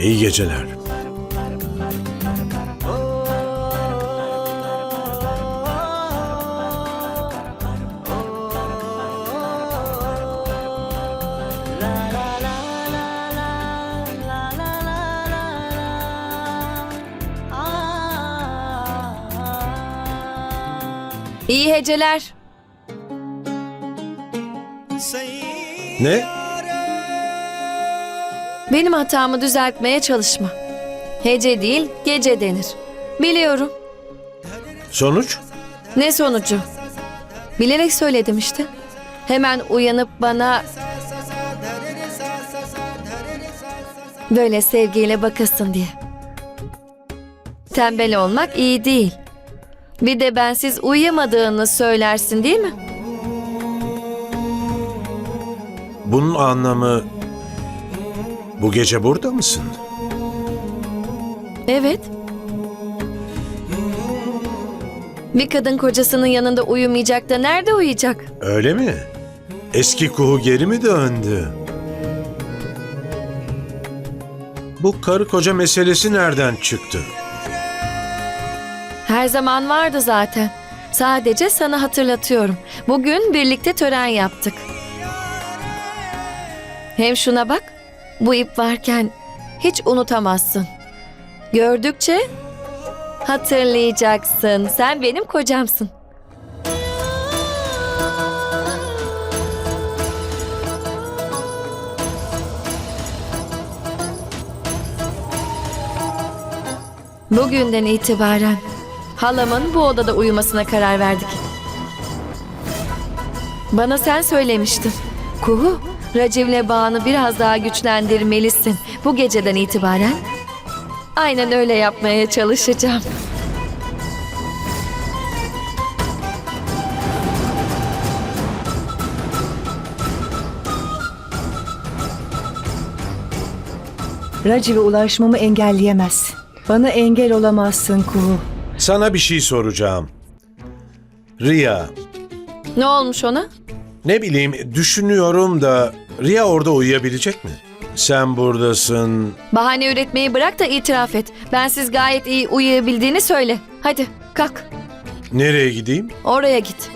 İyi geceler. İyi heceler. Ne? Benim hatamı düzeltmeye çalışma. Hece değil, gece denir. Biliyorum. Sonuç? Ne sonucu? Bilerek söyledim işte. Hemen uyanıp bana böyle sevgiyle bakasın diye. Tembel olmak iyi değil. Bir de bensiz uyuyamadığını söylersin değil mi? Bunun anlamı... Bu gece burada mısın? Evet. Bir kadın kocasının yanında uyumayacak da nerede uyuyacak? Öyle mi? Eski kuhu geri mi döndü? Bu karı koca meselesi nereden çıktı? Her zaman vardı zaten. Sadece sana hatırlatıyorum. Bugün birlikte tören yaptık. Hem şuna bak. Bu ip varken hiç unutamazsın. Gördükçe hatırlayacaksın. Sen benim kocamsın. Bugünden itibaren halamın bu odada uyumasına karar verdik. Bana sen söylemiştin. Kuhu, Raciv'le bağını biraz daha güçlendirmelisin. Bu geceden itibaren aynen öyle yapmaya çalışacağım. Raciv'e ulaşmamı engelleyemezsin. Bana engel olamazsın Kuhu. Sana bir şey soracağım. Riya, Ne olmuş ona? Ne bileyim düşünüyorum da Riya orada uyuyabilecek mi? Sen buradasın. Bahane üretmeyi bırak da itiraf et. Bensiz gayet iyi uyuyabildiğini söyle. Hadi kalk. Nereye gideyim? Oraya git.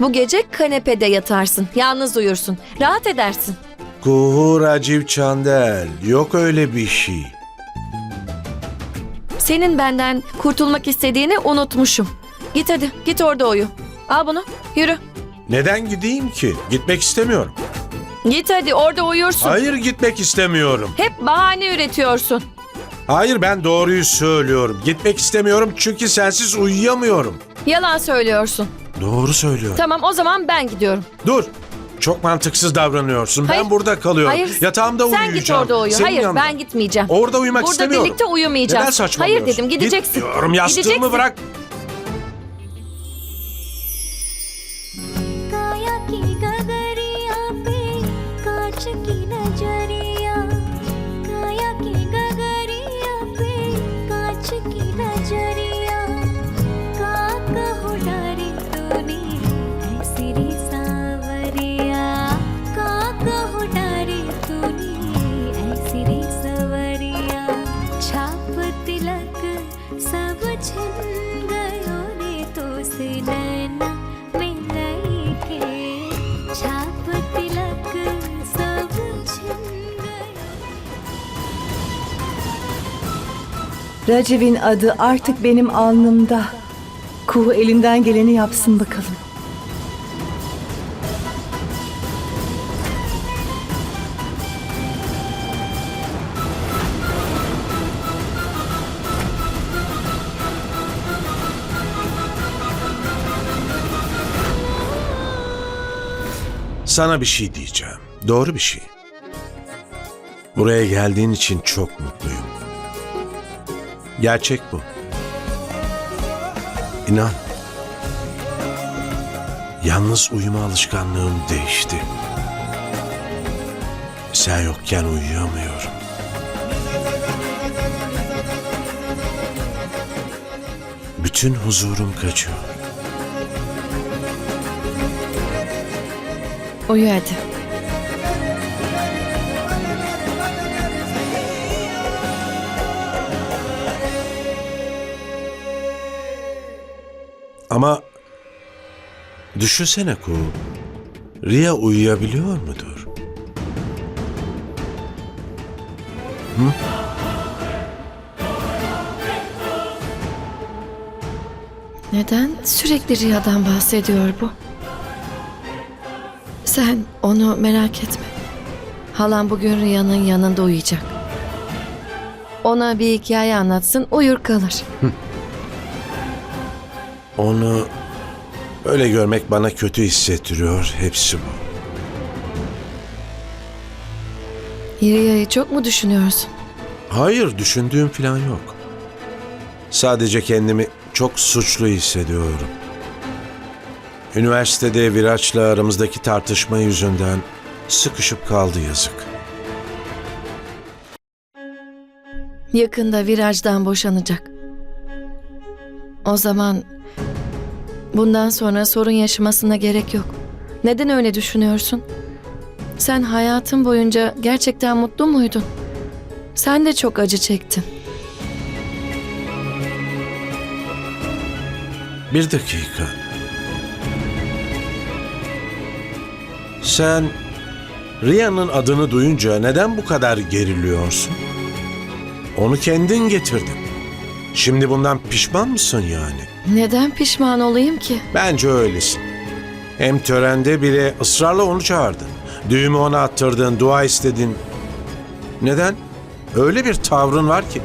Bu gece kanepede yatarsın. Yalnız uyursun. Rahat edersin. Kuhu Raciv Çandel. Yok öyle bir şey. Senin benden kurtulmak istediğini unutmuşum. Git hadi, git orada uyu. Al bunu, yürü. Neden gideyim ki? Gitmek istemiyorum. Git hadi, orada uyursun. Hayır gitmek istemiyorum. Hep bahane üretiyorsun. Hayır ben doğruyu söylüyorum. Gitmek istemiyorum çünkü sensiz uyuyamıyorum. Yalan söylüyorsun. Doğru söylüyorum. Tamam, o zaman ben gidiyorum. Dur. Çok mantıksız davranıyorsun. Hayır. Ben burada kalıyorum. Hayır. Yatağımda Sen uyuyacağım. git orada uyu. Senin Hayır, yanında. ben gitmeyeceğim. Orada uyumak Burada istemiyorum. birlikte uyumayacağız. Neden saçmalıyorsun? Hayır dedim, gideceksin. Gitmiyorum. Yastığımı Gideceksin. bırak. Raciv'in adı artık benim alnımda. Kuhu elinden geleni yapsın bakalım. Sana bir şey diyeceğim. Doğru bir şey. Buraya geldiğin için çok mutluyum. Gerçek bu. İnan. Yalnız uyuma alışkanlığım değişti. Sen yokken uyuyamıyorum. Bütün huzurum kaçıyor. Uyu. Ama düşünsene Kuğu. Riya uyuyabiliyor mudur? Neden sürekli Riya'dan bahsediyor bu? Sen onu merak etme. Halam bugün Riya'nın yanında uyuyacak. Ona bir hikaye anlatsın, uyur kalır. Onu öyle görmek bana kötü hissettiriyor. Hepsi bu. Riya'yı çok mu düşünüyorsun? Hayır, düşündüğüm falan yok. Sadece kendimi çok suçlu hissediyorum. Üniversitede Viraç'la aramızdaki tartışma yüzünden sıkışıp kaldı yazık. Yakında virajdan boşanacak. O zaman bundan sonra sorun yaşamasına gerek yok. Neden öyle düşünüyorsun? Sen hayatın boyunca gerçekten mutlu muydun? Sen de çok acı çektin. Bir dakika. Sen Riya'nın adını duyunca neden bu kadar geriliyorsun? Onu kendin getirdin. Şimdi bundan pişman mısın yani? Neden pişman olayım ki? Bence öylesin. Hem törende bile ısrarla onu çağırdın. Düğümü ona attırdın, dua istedin. Neden? Öyle bir tavrın var ki.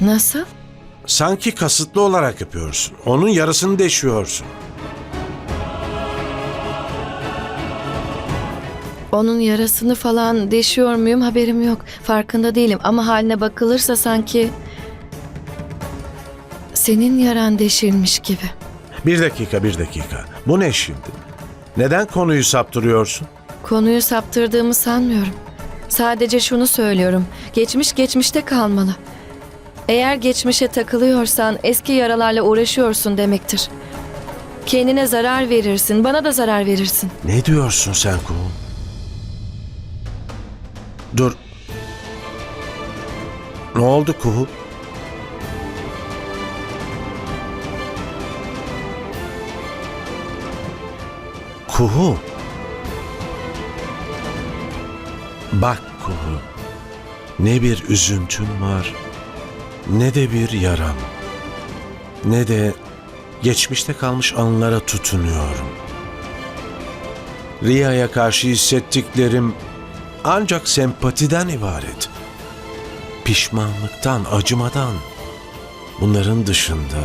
Nasıl? Sanki kasıtlı olarak yapıyorsun. Onun yarısını deşiyorsun. Onun yarasını falan deşiyor muyum haberim yok. Farkında değilim ama haline bakılırsa sanki senin yaran deşilmiş gibi. Bir dakika, bir dakika. Bu ne şimdi? Neden konuyu saptırıyorsun? Konuyu saptırdığımı sanmıyorum. Sadece şunu söylüyorum. Geçmiş geçmişte kalmalı. Eğer geçmişe takılıyorsan eski yaralarla uğraşıyorsun demektir. Kendine zarar verirsin, bana da zarar verirsin. Ne diyorsun sen Kuğu? Dur. Ne oldu Kuğu? Kuğu. Bak Kuğu. Ne bir üzüntüm var, ne de bir yaram. Ne de geçmişte kalmış anılara tutunuyorum. Riya'ya karşı hissettiklerim ancak sempatiden ibaret. Pişmanlıktan, acımadan. Bunların dışında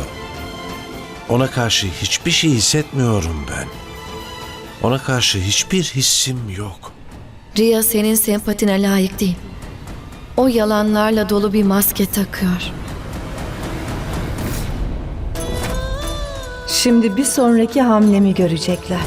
ona karşı hiçbir şey hissetmiyorum ben. Ona karşı hiçbir hissim yok. Riya senin sempatine layık değil. O yalanlarla dolu bir maske takıyor. Şimdi bir sonraki hamlemi görecekler.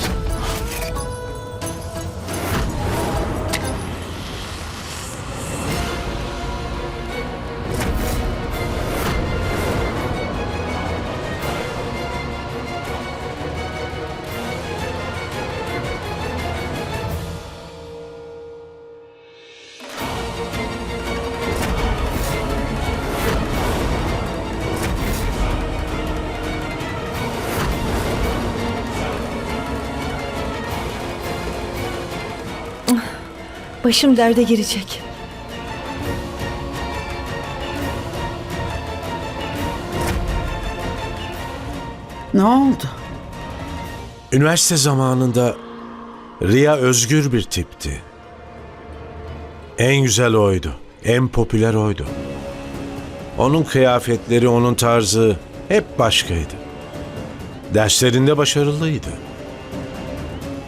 Başım derde girecek. Ne oldu? Üniversite zamanında Riya özgür bir tipti. En güzel oydu. En popüler oydu. Onun kıyafetleri, onun tarzı hep başkaydı. Derslerinde başarılıydı.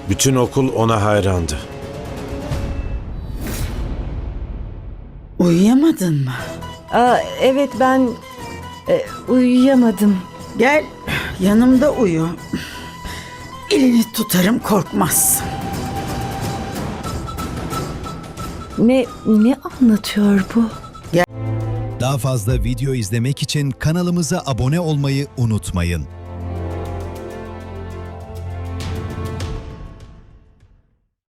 Bütün okul ona hayrandı. Uyuyamadın mı? Aa, evet ben e, uyuyamadım. Gel yanımda uyu. Elini tutarım korkmazsın. Ne ne anlatıyor bu? Daha fazla video izlemek için kanalımıza abone olmayı unutmayın.